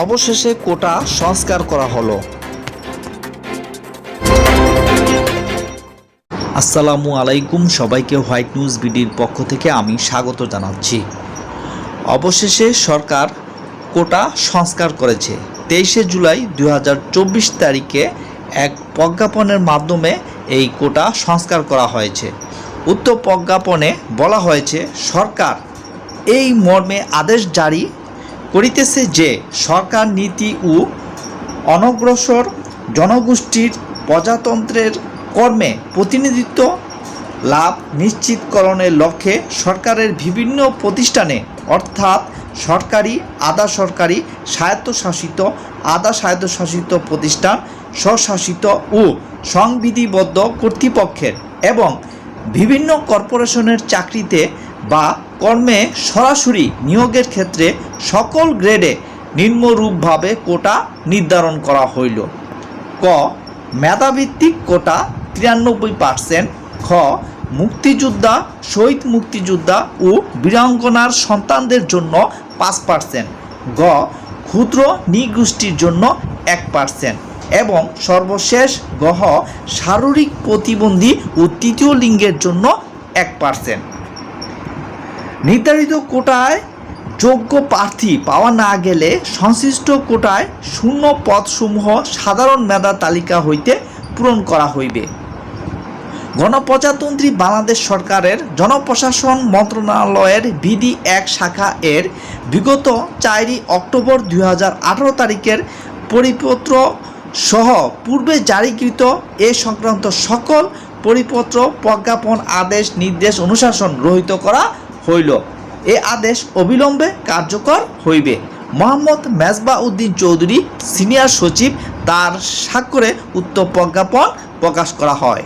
অবশেষে কোটা সংস্কার করা হলো। আসসালামু আলাইকুম, সবাইকে হোয়াইট নিউজ বিডির পক্ষ থেকে আমি স্বাগত জানাচ্ছি। অবশেষে সরকার কোটা সংস্কার করেছে। তেইশে জুলাই দু হাজার চব্বিশ তারিখে এক প্রজ্ঞাপনের মাধ্যমে এই কোটা সংস্কার করা হয়েছে। উক্ত প্রজ্ঞাপনে বলা হয়েছে, সরকার এই মর্মে আদেশ জারি করিতেছে যে, সরকার নীতি ও অনগ্রসর জনগোষ্ঠীর প্রজাতন্ত্রের কর্মে প্রতিনিধিত্ব লাভ নিশ্চিতকরণের লক্ষ্যে সরকারের বিভিন্ন প্রতিষ্ঠানে, অর্থাৎ সরকারি আধা সরকারি স্বায়ত্তশাসিত আধা স্বায়ত্তশাসিত প্রতিষ্ঠান, স্বশাসিত ও সংবিধিবদ্ধ কর্তৃপক্ষের এবং বিভিন্ন কর্পোরেশনের চাকরিতে বা কর্মে সরাসরি নিয়োগের ক্ষেত্রে সকল গ্রেডে নিম্নরূপভাবে কোটা নির্ধারণ করা হইল। ক, মেধাভিত্তিক কোটা তিরানব্বই পার্সেন্ট। খ, মুক্তিযোদ্ধা, শহীদ মুক্তিযোদ্ধা ও বীরাঙ্গনার সন্তানদের জন্য পাঁচ পার্সেন্ট। গ, ক্ষুদ্র নৃগোষ্ঠীর জন্য এক পার্সেন্ট। এবং সর্বশেষ গহ শারীরিক প্রতিবন্ধী ও তৃতীয় লিঙ্গের জন্য এক পার্সেন্ট। নির্ধারিত কোটায় যোগ্য প্রার্থী পাওয়া না গেলে সংশ্লিষ্ট কোটায় শূন্য পদসমূহ সাধারণ মেধা তালিকা হইতে পূরণ করা হইবে। গণপ্রজাতন্ত্রী বাংলাদেশ সরকারের জনপ্রশাসন মন্ত্রণালয়ের বিধি এক শাখা এর বিগত চারই অক্টোবর দু হাজার আঠারো তারিখের পরিপত্র সহ পূর্বে জারিকৃত এ সংক্রান্ত সকল পরিপত্র প্রজ্ঞাপন, আদেশ, নির্দেশ, অনুশাসন রহিত করা হইল। এ আদেশ অবিলম্বে কার্যকর হইবে। মোহাম্মদ মেজবা উদ্দিন চৌধুরী সিনিয়র সচিব, তার স্বাক্ষরে উত্তর প্রজ্ঞাপন প্রকাশ করা হয়।